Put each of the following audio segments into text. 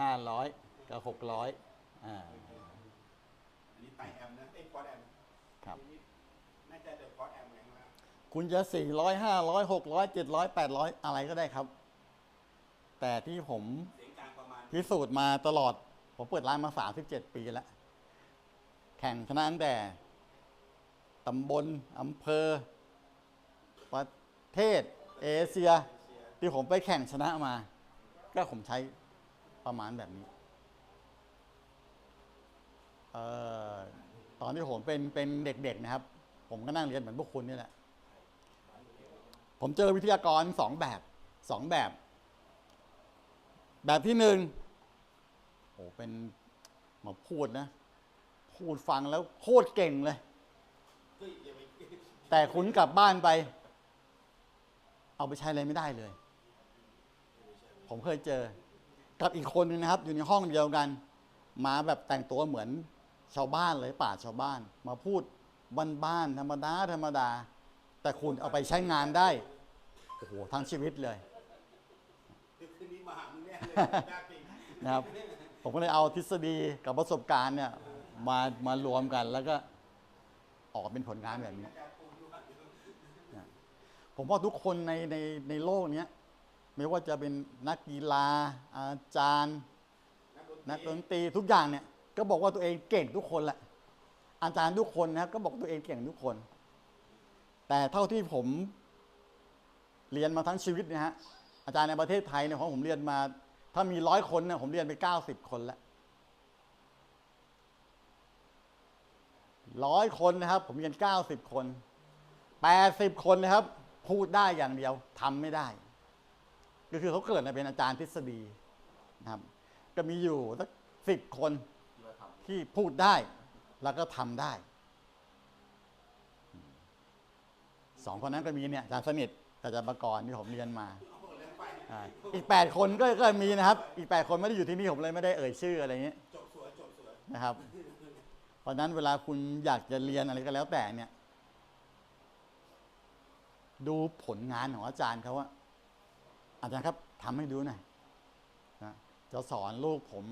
ห้าร้อยกับหกร้อยอ่าอันนี้ไตแอมนะไอ้ฟอร์แอมครับอันนี้น่าจะเดอะฟอร์แอมแรงมากคุณจะสี่ร้อยห้าร้อยหกร้อยเจ็ดร้อยแปดร้อยอะไรก็ได้ครับ แต่ที่ผมเสียงกลางประมาณพิสูจน์มาตลอด ผมเปิดร้านมาสามสิบเจ็ดปีแล้ว แข่งชนะตั้งแต่ตำบลอำเภอ ประเทศ เอเชีย ที่ผมไปแข่งชนะมา ก็ผมใช้ ประมาณแบบนี้เอ่อตอนที่ผมเป็นเป็นเด็กๆนะครับ ผมก็นั่งเรียนเหมือนพวกคุณนี่แหละ ผมเจอวิทยากรสองแบบสองแบบ แบบที่หนึ่งโอ้เป็นมาพูดนะ พูดฟังแล้วโคตรเก่งเลย แต่คุณกลับบ้านไป เอาไปใช้อะไรไม่ได้เลย ผมเคยเจอ กับอีกคนนึงนะครับ อยู่ในห้องเดียวกัน มาแบบแต่งตัวเหมือนชาวบ้านเลยป่าชาวบ้าน มาพูดบ้านๆธรรมดาธรรมดา แต่คุณเอาไปใช้งานได้โอ้โหทั้งชีวิตเลยคืนนี้มาหามึงแน่เลยยากจริงนะครับ ผมก็เลยเอาทฤษฎีกับประสบการณ์เนี่ยมามารวมกันแล้วก็ออกเป็นผลงานแบบนี้อาจารย์ปูดูก่อนเดี๋ยวผมว่าทุกคนในในในโลกเนี้ย ไม่ว่าจะเป็นนักกีฬาอาจารย์ นักดนตรีทุกอย่างเนี่ยก็บอกว่าตัวเองเก่งทุกคนแหละอาจารย์ทุกคนนะครับก็บอกตัวเองเก่งทุกคน แต่เท่าที่ผมเรียนมาทั้งชีวิตนะฮะอาจารย์ในประเทศไทยเนี่ยของผมเรียนมา ถ้ามีร้อยคนเนี่ยผมเรียนไปเก้าสิบคนแล้วร้อยคนนะครับ ผมเรียนเก้าสิบคนแปดสิบคนนะครับ พูดได้อย่างเดียวทำไม่ได้ ก็คือเขาเกิดมาเป็นอาจารย์ทฤษฎีนะครับ ก็มีอยู่สักสิบคนที่พูดได้แล้วก็ทำได้สองคนนั้นก็มีเนี่ยอาจารย์สนิทอาจารย์ประกรณ์ที่ผมเรียนมาอีกแปดคนก็ก็มีนะครับ อีกแปดคนไม่ได้อยู่ที่นี่ผมเลยไม่ได้เอ่ยชื่ออะไรอย่างเงี้ยจบสวยจบสวยนะครับ เพราะฉะนั้นเวลาคุณอยากจะเรียนอะไรก็แล้วแต่เนี่ย ดูผลงานของอาจารย์เขาว่า อาจารย์ครับทำให้ดูหน่อยนะจะสอนลูกผม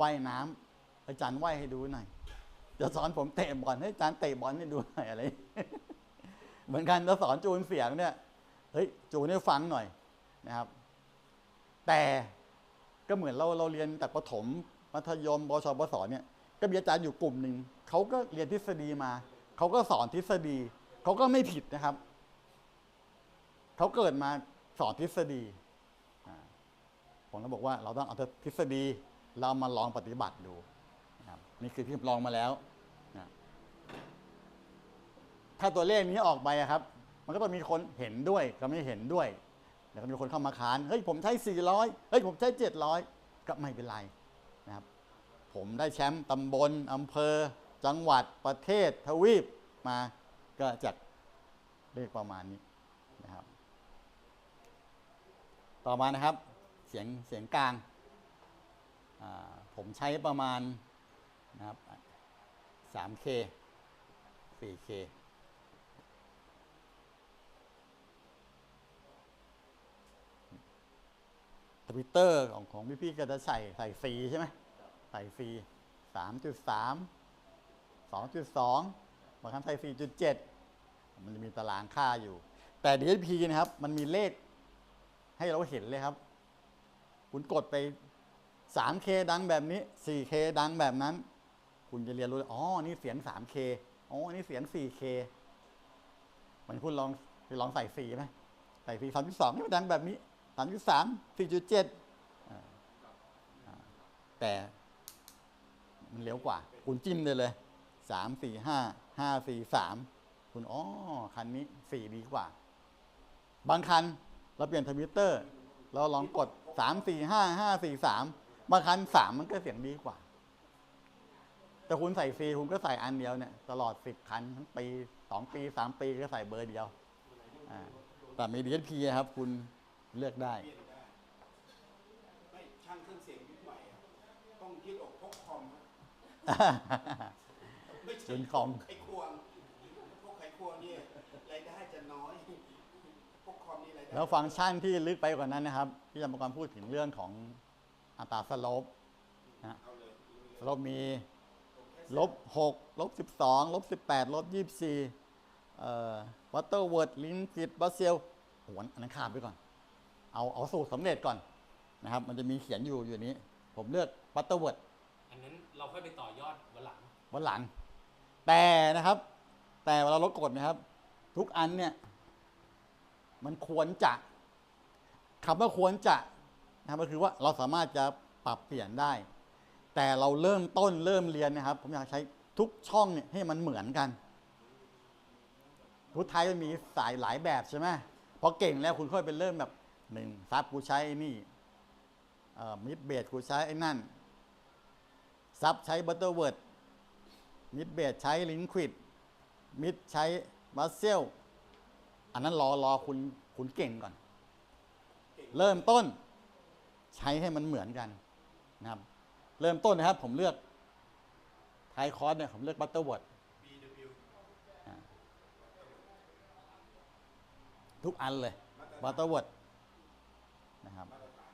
ว่ายน้ำอาจารย์ว่ายให้ดูหน่อยจะสอนผมเตะบอลให้อาจารย์เตะบอลให้ดูหน่อยอะไร เหมือนกันจะสอนจูนเสียงเนี่ยเฮ้ยจูนให้ฟังหน่อยนะครับ แต่ก็เหมือนเราเราเรียนแต่ประถมมัธยมปชปสเนี่ยก็มีอาจารย์อยู่กลุ่มหนึ่งเขาก็เรียนทฤษฎีมาเขาก็สอนทฤษฎีเขาก็ไม่ผิดนะครับเขาเกิดมา อนทฤษฎีผมก็บอกว่าเราต้องเอาทฤษฎีเรามาลองปฏิบัติดูนะครับนี่คือที่ผมลองมาแล้วนะถ้าตัวเลขนี้ออกไปอะครับ มันก็ต้องมีคนเห็นด้วยกับไม่เห็นด้วยแล้วก็มีคนเข้ามาค้านเฮ้ยผมใช้ 400เฮ้ยผมใช้ 700 ก็ไม่เป็นไรนะครับ ผมได้แชมป์ตำบลอำเภอ จังหวัดประเทศทวีปมาก็จากเลขประมาณนี้นะครับ ต่อมานะครับ เสียงเสียงกลาง ผมใช้ประมาณนะครับ 3K 4K ทวิตเตอร์ของของพี่พี่ๆก็จะใส่ใส่ฟรีใช่ไหมใส่ฟรีสามจุดสามสองจุดสองบางครั้งใส่สี่จุดเจ็ดมันจะมีตารางค่าอยู่ แต่ DSP นะครับ มันมีเลข ให้เราเห็นเลยครับ คุณกดไป 3K ดังแบบนี้ 4K ดังแบบนั้น คุณจะเรียนรู้อ๋อ นี่เสียง 3K อ๋อ นี่เสียง 4K มันคุณลองไปลองใส่4ไหมใส่4 3.2นี่มันดังแบบนี้3.3 4.7อ่าอ่าแต่มันเร็วกว่า คุณจิ้มได้เลย3 4 5 5 4 3คุณอ๋อคันนี้4ดีกว่า บางคัน เราเปลี่ยนทวิตเตอร์ เราลองกด3 4 5 5 4 3บางคัน3มันก็เสียงดีกว่า แต่คุณใส่ฟรีคุณก็ใส่อันเดียวเนี่ย ตลอด10คันทั้งปี2ปี3ปีก็ใส่เบอร์เดียวอ่าแต่มี DSP ครับ คุณเลือกได้เปลี่ยนได้ไม่ช่างเครื่องเสียงยุคใหม่อะต้องยืดอกพกคอมอะไม่ใช่จนคอมไขควงพวกไขควงนี่ แล้วฟังก์ชันที่ลึกไปกว่านั้นนะครับที่จะมาการพูดถึงเรื่องของอัตราสโลปนะเอาเลยลุยสเลยโลปมีผมแค่ลบหกลบสิบสองลบสิบแปดลบยี่สิบสี่เอ่อวัตเตอร์เวิร์ดลินฟิตบัสเซลโหอันนั้นข้ามไปก่อน เอาเอาสูตรสำเร็จก่อนนะครับ มันจะมีเขียนอยู่อยู่นี้ ผมเลือกวัตเตอร์เวิร์ดอันนั้นเราค่อยไปต่อยอดวันหลังวันหลัง แต่นะครับ แต่เวลาเรากดนะครับ ทุกอันเนี่ย มันควรจะคำว่าควรจะนะครับก็คือว่าเราสามารถจะปรับเปลี่ยนได้ แต่เราเริ่มต้นเริ่มเรียนนะครับ ผมอยากใช้ทุกช่องเนี่ยให้มันเหมือนกันพุทธไทยมันมีสายหลายแบบใช่ไหมพอเก่งแล้วคุณค่อยไปเริ่มแบบหนึ่งซับกูใช้ไอ้นี่มิดเบดกูใช้ไอ้นั่นซับใช้บัตเตอร์เวิร์ดมิดเบดใช้ลินควิดมิดใช้บัสเซล อันนั้นรอรอคุณคุณเก่งก่อนเก่งเริ่มต้นใช้ให้มันเหมือนกันนะครับ เริ่มต้นนะครับ ผมเลือกไทยคอร์สเนี่ยผมเลือกบัตเตอร์เวิร์ด BW ทุกอันเลยบัตเตอร์เวิร์ดนะครับมาตรฐาน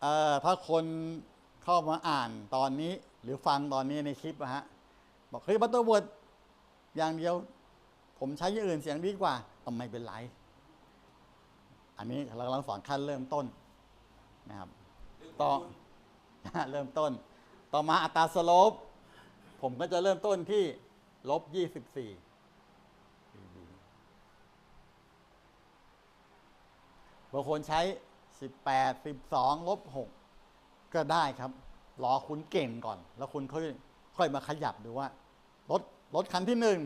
เอ่อถ้าคนเข้ามาอ่านตอนนี้ หรือฟังตอนนี้ในคลิปนะฮะบอกเฮ้ยบัตเตอร์เวิร์ดอย่างเดียว ผมใช้อย่างอื่นเสียงดีกว่าทำไมเป็นไร อันนี้เรากำลังสอนขั้นเริ่มต้นนะครับต่อเริ่มต้น ต่อมาอัตราสโลปผมก็จะเริ่มต้นที่ลบยี่สิบสี่บางคนใช้สิบแปดสิบสองลบหกก็ได้ครับ รอคุณเก่งก่อน แล้วคุณค่อยค่อยมาขยับดูว่า รถรถคันที่หนึ่ง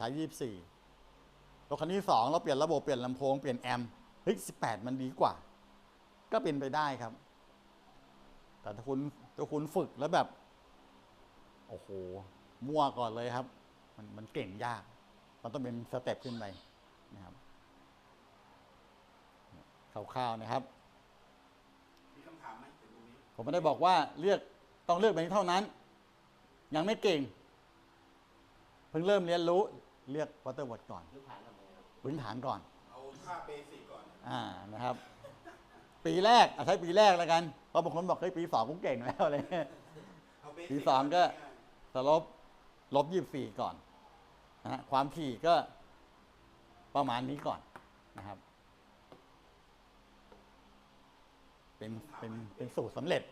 ช้ยี่สี่รถคันที่สองเราเปลี่ยนระบบเปลี่ยนลำโพงเปลี่ยนแอมป์เฮ้ยสิบแปดมันดีกว่า ก็เป็นไปได้ครับ แต่ถ้าคุณถ้าคุณฝึกแล้วแบบ โอ้โห มั่วก่อนเลยครับ มันมันเก่งยาก มันต้องเป็นสเต็ปขึ้นไปนะครับคร่าวๆนะครับ มีคำถามไหมถึงตรงนี้ผมไม่ได้บอกว่าเลือกต้องเลือกแบบนี้เท่านั้น ยังไม่เก่ง เพิ่งเริ่มเรียนรู้ เลือกวัตเตอร์วอดก่อนพื้นฐานทำไงครับพื้นฐานก่อน เอาค่าเบสิกก่อนอ่านะครับ ปีแรกอะใช้ปีแรกแล้วกันเพราะบางคนบอกเฮ้ยปีสองกูเก่งแล้วอะไรเงี้ยเอาเบสิปีสองก็สลบลบยี่สี่ก่อนนะฮะความถี่ก็ประมาณนี้ก่อนนะครับ เป็นเป็นเป็นสูตรสำเร็จ